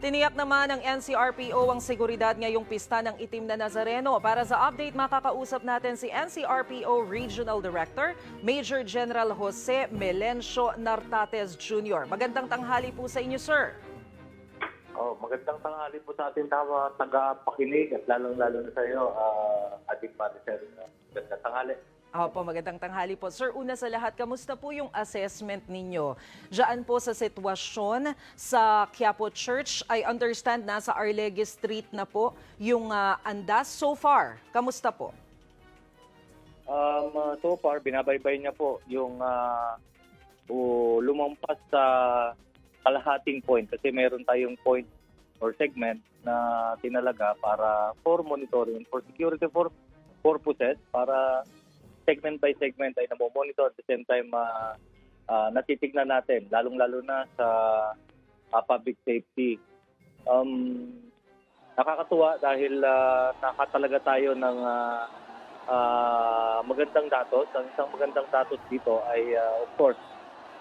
Tiniyak naman ng NCRPO ang seguridad ngayong pista ng itim na Nazareno. Para sa update, makakausap natin si NCRPO Regional Director, Major General Jose Melencio Nartates Jr. Magandang tanghali po sa inyo, sir. Oh, magandang tanghali po sa ating tawa taga-pakinig at lalong-lalo na sa iyo, uh, Adik Maricel. Magandang tanghali. Opo, magandang tanghali po. Sir, una sa lahat, kamusta po yung assessment ninyo? Diyan po sa sitwasyon sa Quiapo Church, I understand nasa Arlegue Street na po yung ah, andas. So far, kamusta po? Um, uh, so far, binabaybay niya po yung uh, o, lumampas sa kalahating point kasi meron tayong point or segment na tinalaga para for monitoring, for security for purposes, para segment by segment ay namomonitor at the same time uh, uh, natitignan natin, lalong-lalo na sa uh, public safety. Um, nakakatuwa dahil uh, nakatalaga tayo ng uh, uh, magandang datos. Ang isang magandang datos dito ay uh, of course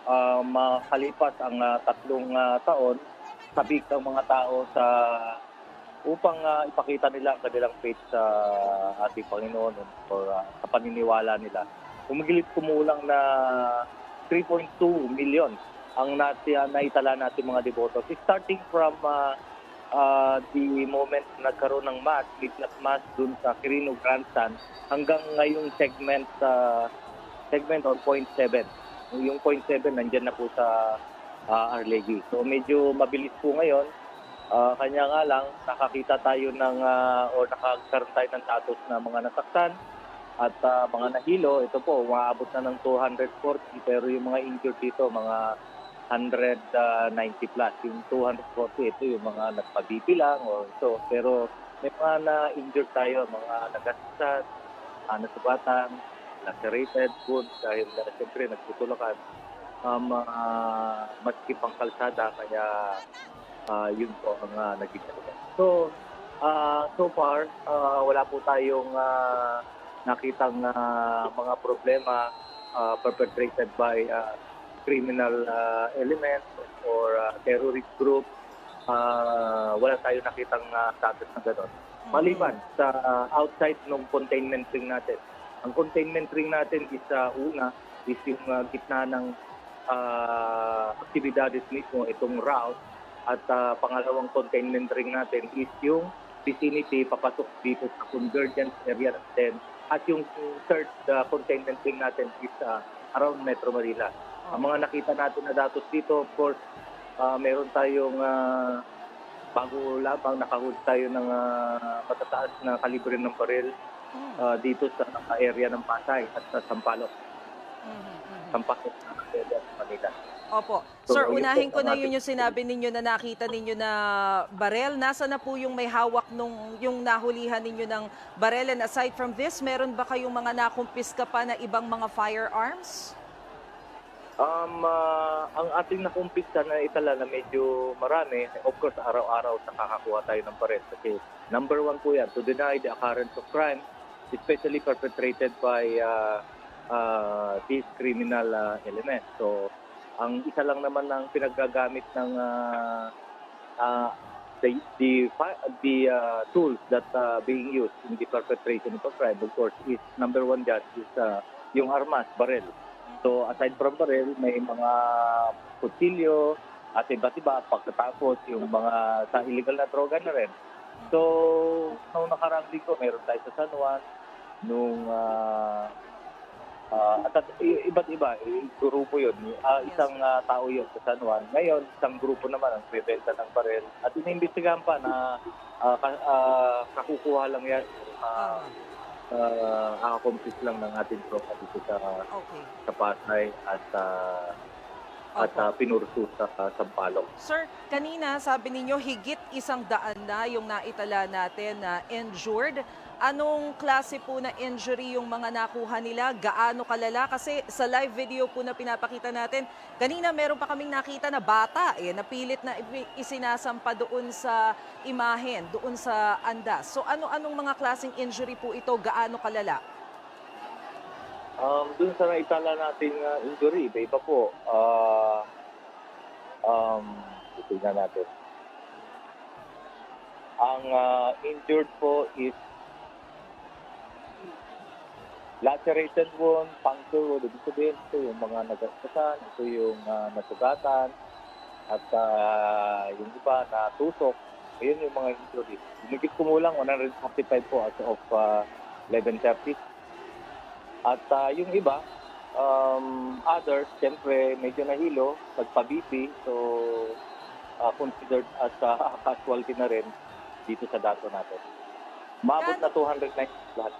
uh, makalipas ang uh, tatlong uh, taon, sabik ang mga tao sa upang uh, ipakita nila ang kanilang faith sa ating Panginoon or uh, sa paniniwala nila. Kumigilip kumulang na 3.2 million ang nati, uh, naitala natin mga deboto. Starting from uh, uh, the moment na nagkaroon ng mass, midnight mass dun sa Quirino Grandstand hanggang ngayong segment uh, segment or point 7. Yung point 7 nandyan na po sa uh, Arlegui. So medyo mabilis po ngayon. Ah, kanya nga lang, nakakita tayo ng, ah, or nakakaroon tayo ng datos na mga nasaktan at ah, mga nahilo. Ito po, umaabot na ng 240 pero yung mga injured dito, mga 190 plus. Yung 240, ito yung mga nagpa-BP lang or ito. Pero may mga na-injured tayo, mga nagasasad, uh, nasubatan, lacerated wounds dahil uh, siyempre nagtutulakan. Um, uh, maski pang kalsada, kaya Ah, yun po ang uh, naging talaga. So, ah, so far, ah, wala po tayong ah, nakitang ah, mga problema ah, perpetrated by ah, criminal ah, elements or ah, terrorist group. Ah, wala tayong nakitang uh, status na gano'n. Maliban sa ah, outside ng containment ring natin. Ang containment ring natin is ah, una, is yung ah, gitna ng ah, aktibidades mismo, itong route at uh, pangalawang containment ring natin is yung vicinity papasok dito sa convergence area natin. At yung third uh, containment ring natin is uh, around Metro Manila. Ang mga nakita natin na datos dito, of course, uh, meron tayong uh, bago labang nakahuli tayo ng uh, matataas na kalibre ng baril uh, dito sa area ng Pasay at sa Sampaloc. Na area ng Manila. Opo. So, Sir, unahin ko na yun yung sinabi ninyo na nakita ninyo na barel. Nasa na po yung may hawak nung yung nahulihan ninyo ng barel? And aside from this, meron ba kayong mga nakumpiska pa na ibang mga firearms? Um, ah, ang ating nakumpisa na itala na medyo marami, of course, araw-araw nakakakuha tayo ng pares. Kasi number one po yan, to deny the occurrence of crime, especially perpetrated by uh, uh, these criminal uh, elements. So, ang isa lang naman ng pinagagamit ng uh, uh, the the the uh, tools that uh, being used in the perpetration of a crime, of course, is number one dyan is uh, yung armas, barel. So aside from barel, may mga kutsilyo at iba't iba pagkatapos yung mga sa illegal na droga na rin. So, nung nakaraang linggo, meron tayo sa San Juan, nung uh, Uh, at, at iba't iba, i- grupo yun. Uh, isang uh, tao yun sa San Juan. Ngayon, isang grupo naman ang bebenta ng baril. At iniimbestigahan pa na uh, ka, uh, kakukuha lang yan. Uh, uh, accomplish lang ng ating dito sa, Okay. sa Pasay at uh, at Opo. uh, pinursu sa uh, Sampaloc. Sir, kanina sabi ninyo higit isang daan na yung naitala natin na injured. Anong klase po na injury yung mga nakuha nila? Gaano kalala? Kasi sa live video po na pinapakita natin, kanina meron pa kaming nakita na bata eh, napilit na isinasampa doon sa imahen, doon sa andas. So ano-anong mga klaseng injury po ito? Gaano kalala? Um, dun sa naitala nating uh, injury, iba iba po. Uh, um, tingnan natin. Ang ah, injured po is laceration wound, puncture wound, ibig sabihin ito yung mga nagastasan, ito yung ah, nasugatan, at ah, yung iba na tusok, ayun yung mga injuries. Lumigit kumulang 145 po as of ah, 11.30. At ah, yung iba, um, others, siyempre medyo nahilo, nagpa-BP, so ah, considered as ah, casualty na rin dito sa dato natin. Maabot na 290 lahat.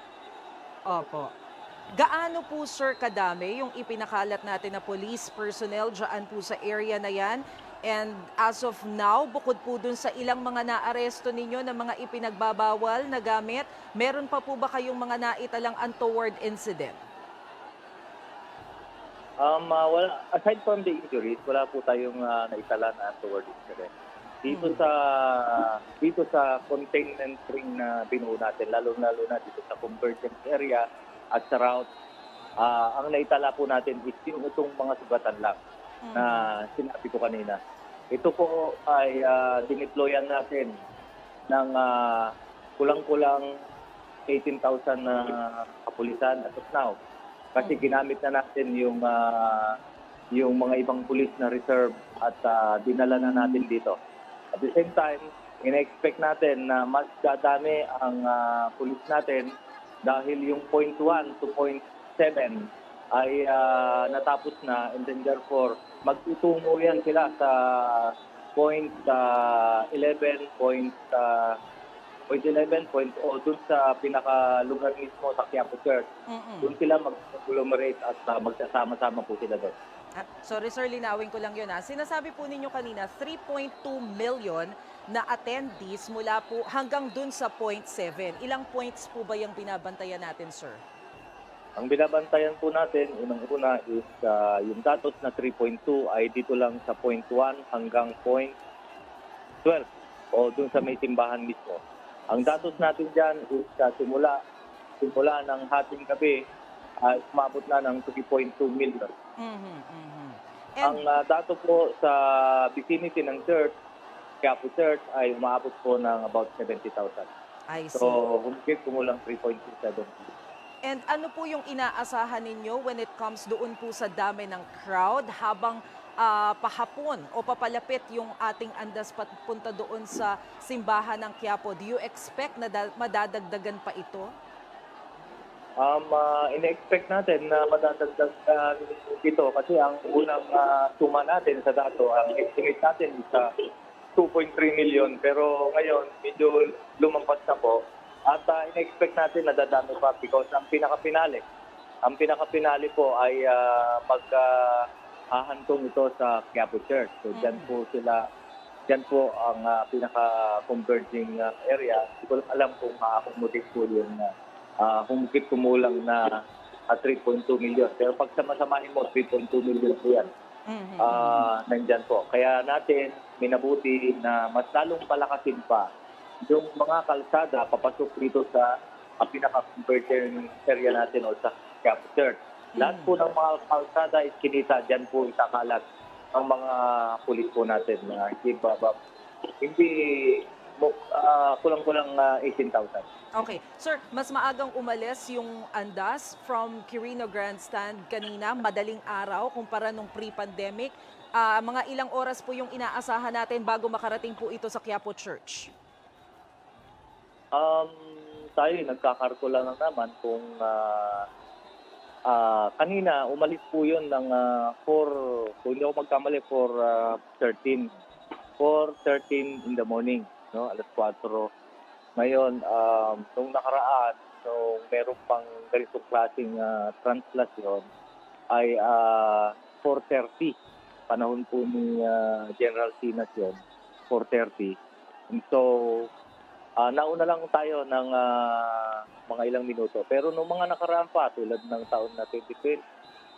Opo. Gaano po, sir, kadami yung ipinakalat natin na police personnel dyan po sa area na yan? And as of now, bukod po dun sa ilang mga naaresto ninyo na mga ipinagbabawal na gamit, meron pa po ba kayong mga naitalang untoward incident? Um, ah, wala, aside from the injuries, wala po tayong ah, naitala na toward incident. Dito Mhm. sa dito sa containment ring na binuo natin, lalo-lalo na dito sa convergence area at sa route, ah, ang naitala po natin is yung itong mga sugatan lang na sinabi ko kanina. Ito po ay uh, dineployan natin ng ah, kulang-kulang 18,000 na kapulisan as of now. Kasi ginamit na natin yung ah, yung mga ibang pulis na reserve at ah, dinala na natin dito. At the same time, ina-expect natin na mas dadami ang ah, pulis natin dahil yung point 1 to point 7 ay ah, natapos na and then therefore magtutungo yan sila sa point ah, 11, point, ah, point 11, point o dun sa pinaka-lugar mismo sa Quiapo Church. Mm-mm. Doon sila mag-agglomerate at ah, magsasama-sama po sila doon. Ah, sorry sir, linawin ko lang yun. Ha. Sinasabi po ninyo kanina, 3.2 million na attendees mula po hanggang dun sa point 7. Ilang points po ba yung binabantayan natin, sir? Ang binabantayan po natin, unang-una is ah, yung datos na 3.2 ay dito lang sa point 1 hanggang point 12 o dun sa may simbahan mismo. Ang datos natin dyan is ah, simula, simula ng hating gabi ay umabot na ng 3.2 million. Mhm, mhm. Ang And, ah, dato po sa vicinity ng church, Quiapo Church, ay umabot po ng about 70,000. I see. So, humigit kumulang 3.27 And ano po yung inaasahan ninyo when it comes doon po sa dami ng crowd habang ah, pahapon o papalapit yung ating andas papunta doon sa simbahan ng Quiapo? Do you expect na da- madadagdagan pa ito? Um, uh, ina-expect natin na madadagdag uh, ito kasi ang unang uh, suma natin sa dato, ang estimate natin is sa 2.3 million pero ngayon medyo lumampas na po at uh, ina-expect natin na dadami pa because ang pinaka-pinali, ang pinaka-pinali po ay uh, mag uh, ito sa Quiapo Church. So dyan po sila, dyan po ang uh, pinaka-converging uh, area. Hindi ko alam kung ma-accommodate po yung uh, uh, humigit kumulang na uh, 3.2 million. Pero pag samasamahin mo, 3.2 million po yan. Mhm, Ah, nandyan po. Kaya natin minabuti na mas lalong palakasin pa yung mga kalsada papasok dito sa uh, pinaka-converging area natin o sa Cap Church. Lahat po ng mga kalsada is kinita, dyan po itakalat ang mga pulis po natin na hindi babab. Hindi ah, kulang-kulang ah, 18,000. Okay. Sir, mas maagang umalis yung andas from Quirino Grandstand kanina, madaling araw kumpara nung pre-pandemic. Ah, mga ilang oras po yung inaasahan natin bago makarating po ito sa Quiapo Church? Um, tayo nagkakarkula lang naman kung ah, ah, kanina umalis po yun ng ah, 4, kung hindi ako magkamali, for 13. 4.13 in the morning, no? alas 4. Ngayon, um, nung nakaraan, so meron pang ganitong klaseng ah, translasyon, ay ah, 4.30. Panahon po ni ah, General Sinas yun, 4.30. And so, Ah, nauna lang tayo ng ah, mga ilang minuto. Pero nung mga nakaraan pa, tulad ng taon na 2020,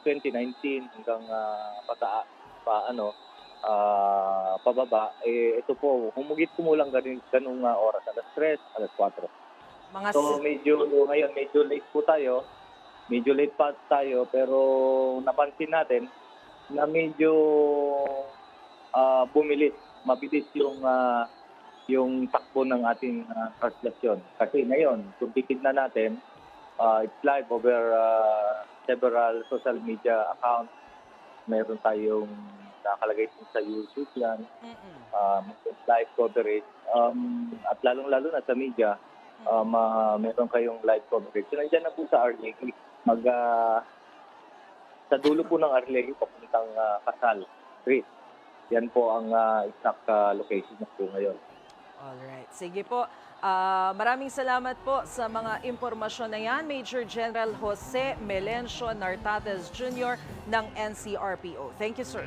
2019 hanggang uh, pata, pa, ano, ah, pababa, eh, ito po, humugit kumulang ganun, ganung ah, oras. Alas 3, alas 4. Mga So medyo, ngayon, medyo late po tayo. Medyo late pa tayo, pero napansin natin na medyo ah, bumilis. Mabilis yung ah, yung takbo ng ating uh, translasyon. Kasi ngayon, kung titignan natin, uh, it's live over uh, several social media accounts. Meron tayong nakalagay din sa YouTube yan, um, live coverage. Um, at lalong-lalo na sa media, um, uh, meron kayong live coverage. So, nandiyan na po sa Arlegi. Mag, ah, sa dulo po ng Arlegi, papuntang uh, Kasal Street. Yan po ang ah, exact ah, location na po ngayon. Alright. Sige po. Ah, maraming salamat po sa mga impormasyon na yan. Major General Jose Melencio Nartates Jr. ng NCRPO. Thank you, sir.